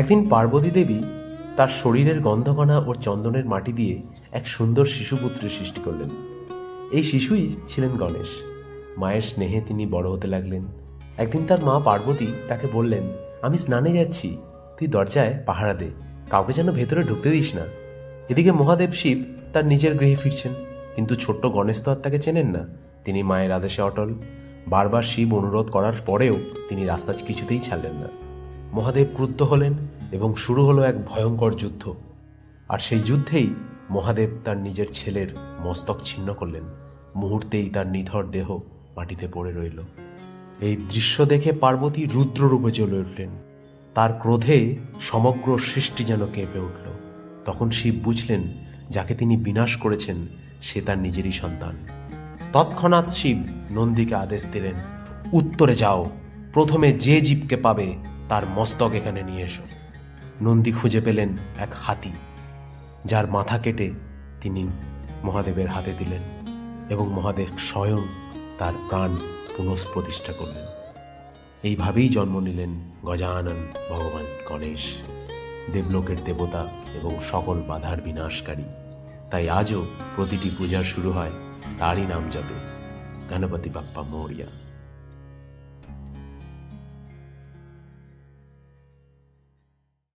একদিন পার্বতী দেবী তার শরীরের গন্ধকণা ও চন্দনের মাটি দিয়ে এক সুন্দর শিশুপুত্রের সৃষ্টি করলেন। এই শিশুই ছিলেন গণেশ। মায়ের স্নেহে তিনি বড় হতে লাগলেন। একদিন তার মা পার্বতী তাকে বললেন, আমি স্নানে যাচ্ছি, তুই দরজায় পাহারা দে, কাউকে যেন ভেতরে ঢুকতে দিস না। এদিকে মহাদেব শিব তার নিজের গৃহে ফিরছেন, কিন্তু ছোট্ট গণেশ তো আর তাকে চেনেন না। তিনি মায়ের আদেশে অটল। বারবার শিব অনুরোধ করার পরেও তিনি রাস্তা কিছুতেই ছাড়লেন না। মহাদেব ক্রুদ্ধ হলেন এবং শুরু হলো এক ভয়ঙ্কর যুদ্ধ। আর সেই যুদ্ধেই মহাদেব তার নিজের ছেলের মস্তক ছিন্ন করলেন। মুহূর্তেই তার নিথর দেহ মাটিতে পড়ে রইল। এই দৃশ্য দেখে পার্বতী রুদ্ররূপে জ্বলে উঠলেন। তার ক্রোধে সমগ্র সৃষ্টি যেন কেঁপে উঠল। তখন শিব বুঝলেন, যাকে তিনি বিনাশ করেছেন, সে তার নিজেরই সন্তান। তৎক্ষণাৎ শিব নন্দীকে আদেশ দিলেন, উত্তরে যাও। প্রথমে যে জীবকে পাবে তার মস্তক এখানে নিয়ে এসো। নন্দী খুঁজে পেলেন এক হাতি, যার মাথা কেটে তিনি মহাদেবের হাতে দিলেন এবং মহাদেব স্বয়ং তার প্রাণ পুনঃপ্রতিষ্ঠা করলেন। এইভাবেই জন্ম নিলেন গজানন ভগবান গণেশ, দেবলোকের দেবতা এবং সকল বাধার বিনাশকারী। তাই আজও প্রতিটি পূজা শুরু হয় তারই নাম যাবে গণপতি বাপ্পা মৌরিয়া।